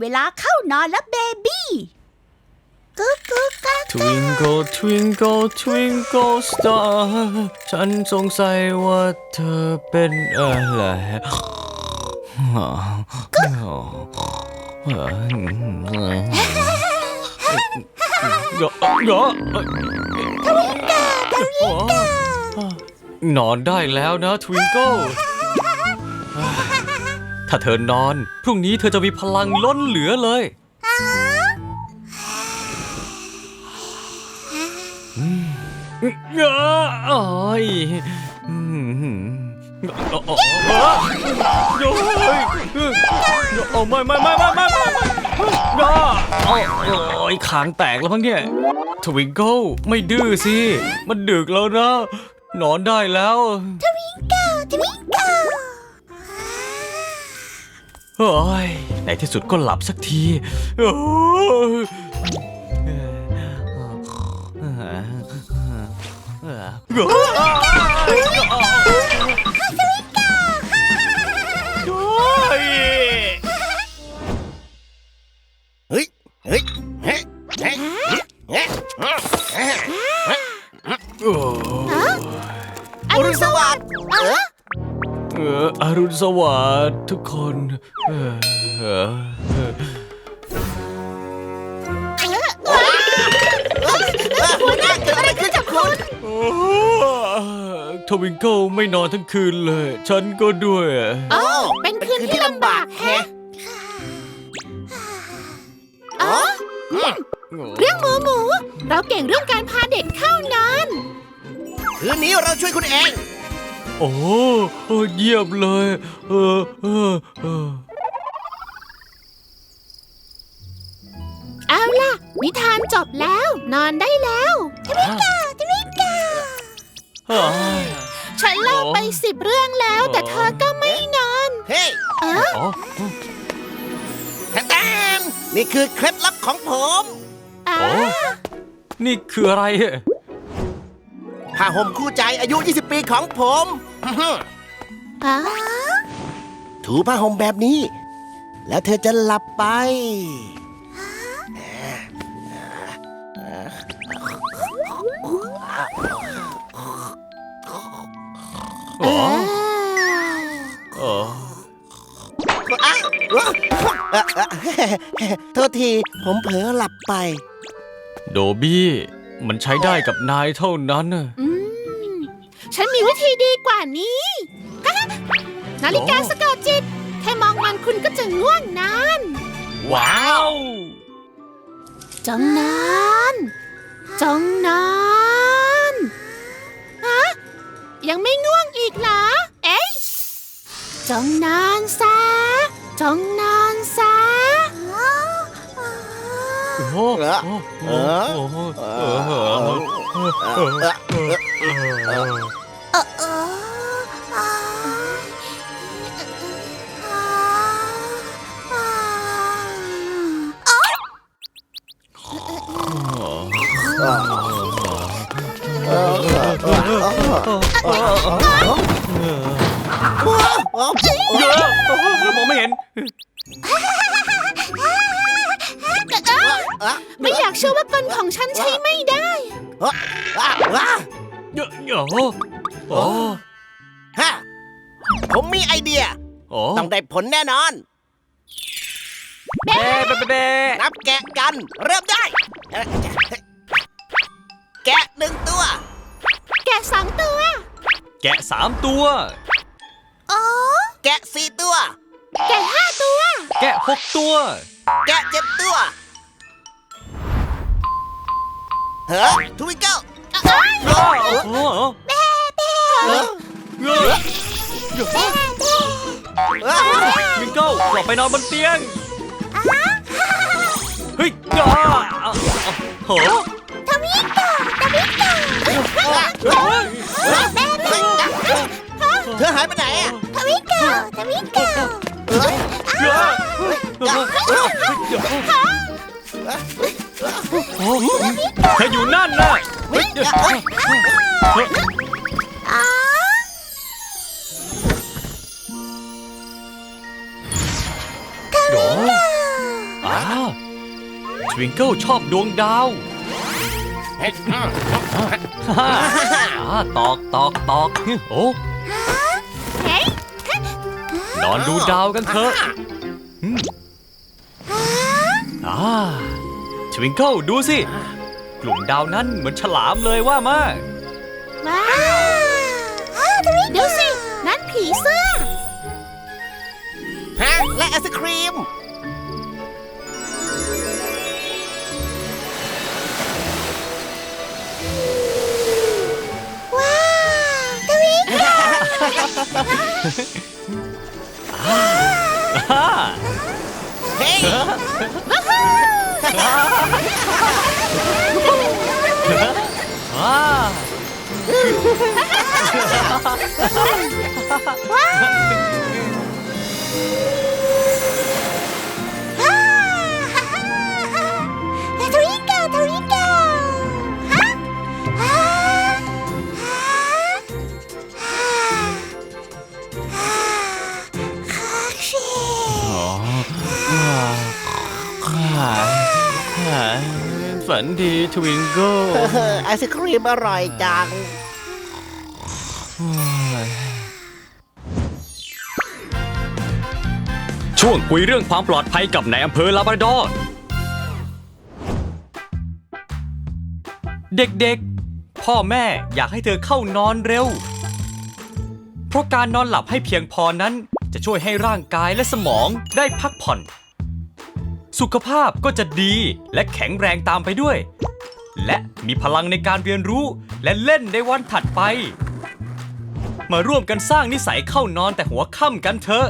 เวลาเข้านอนแล้วเบบี้กุ๊กกุ๊กกัก Twinkle twinkle twinkle star ฉันสงสัยว่าเธอเป็นอะไรเยอะเยอะนอนได้แล้วนะทวิงเกิล ถ้าเธอนอน พรุ่งนี้เธอจะมีพลังล้นเหลือเลยเอ้ยอืมโอ้ยโอ้ไม่ไม่ไม่ไม่ไม่ไม่โอ้ยขางแตกแล้วมั้งเนี่ยทวิงเกิลไม่ดื้อสิ มันดึกแล้วนะ นอนได้แล้ว ทวิงเกิลทวิง เฮ้ยในที่สุดก็หลับสักทีโอ้ยโอ้ย เฮ้ย เฮ้ย เฮ้ย เฮ้ยเฮ้ยอรุณสวัสดิ์ เอออรุณสวัสดิ์ทุกคนเออเออเออหัวหน้าเกิดอะไรขึ้นกับคุณโอ้ทวิงเกิลไม่นอนทั้งคืนเลย ฉันก็ด้วยอ๋อเป็นคืนที่ลำบากแฮะอ๋อเรื่องหมูหมู เราเก่งเรื่องการพาเด็กเข้านอน คืนนี้เราช่วยคุณเอง โอ้โอ้เยี่ยมเลย เออเออเออเอาล่ะ นิทานจบแล้ว นอนได้แล้วทวิงเกิลทวิงเกิลเฮ้ยฉันเล่าไปสิบเรื่องแล้ว แต่เธอก็ไม่นอน เฮ้ยเอออ๋อแตมนี่คือเคล็ดลับของผมอ่าโอ้นี่คืออะไรอะ ผ้าห่มคู่ใจอายุ 20 ปีของผมอื้อหืออ๋อถูผ้าห่มแบบนี้ แล้วเธอจะหลับไป อ๋ออ๋ออ้าวอะอะโทษทีผมเผลอหลับไป โดบี้ มันใช้ได้กับนายเท่านั้นน่ะ อืม ฉันมีวิธีดีกว่านี้นาฬิกาสะกดจิต แค่มองมันคุณก็จะง่วงนานว้าว จงนอนจงนอนฮะยังไม่ง่วงอีกเหรอ เอ๊ยจงนอนซะจงนอนซะโอ้โห เออโอ้โหโอ้โหเออออเออเออเออเออเยอะมองไม่เห็น ไม่อยากเชื่อว่ากลของฉันใช้ไม่ได้อะอะเยอะเยอะโอ้ฮะผมมีไอเดีย โอ้ต้องได้ผลแน่นอน เบ๊ะเบ๊ะเบ๊ะนับแกะกัน เริ่มได้ แกะหนึ่งตัว แกะสองตัวแกะสามตัวอ๋อแกะสี่ตัว แกะห้าตัว แกะหกตัว แกะเจ็ด ฮ้ยทวิงเกิลโอ้โหเฮ้ยเยอะเยอะเฮ้ยมิงเกิลกลับไปนอนบนเตียงเฮ้ยจ้าโหทวิงเกิลทวิงเกิลเธอหายไปไหนอะทวิงเกิลทวิงเกิลเยอะโอ้ เธออยู่นั่นน่ะอ๋อโอ้ทวิงเกิลชอบดวงดาวฮ่าตอกตอกตอกโอ้นอนดูดาวกันเถอะอืมอ่า ทวิงเกิลดูสิ กลุ่มดาวนั้นเหมือนฉลามเลยว่ามาว้าวเดี๋ยวสิ นั่นผีเสื้อ ฮะ และไอศครีม ว้าวทวิงฮ่า เฮ้ยอ่า ท นดีทวิงเกิลเออไอศครีมอร่อยจัง ช่วงคุยเรื่องความปลอดภัยกับนายอำเภอลาบราดอร์เด็กๆ พ่อแม่อยากให้เธอเข้านอนเร็ว เพราะการนอนหลับให้เพียงพอนั้นจะช่วยให้ร่างกายและสมองได้พักผ่อน สุขภาพก็จะดีและแข็งแรงตามไปด้วย และมีพลังในการเรียนรู้และเล่นในวันถัดไป มาร่วมกันสร้างนิสัยเข้านอนแต่หัวค่ำกันเถอะ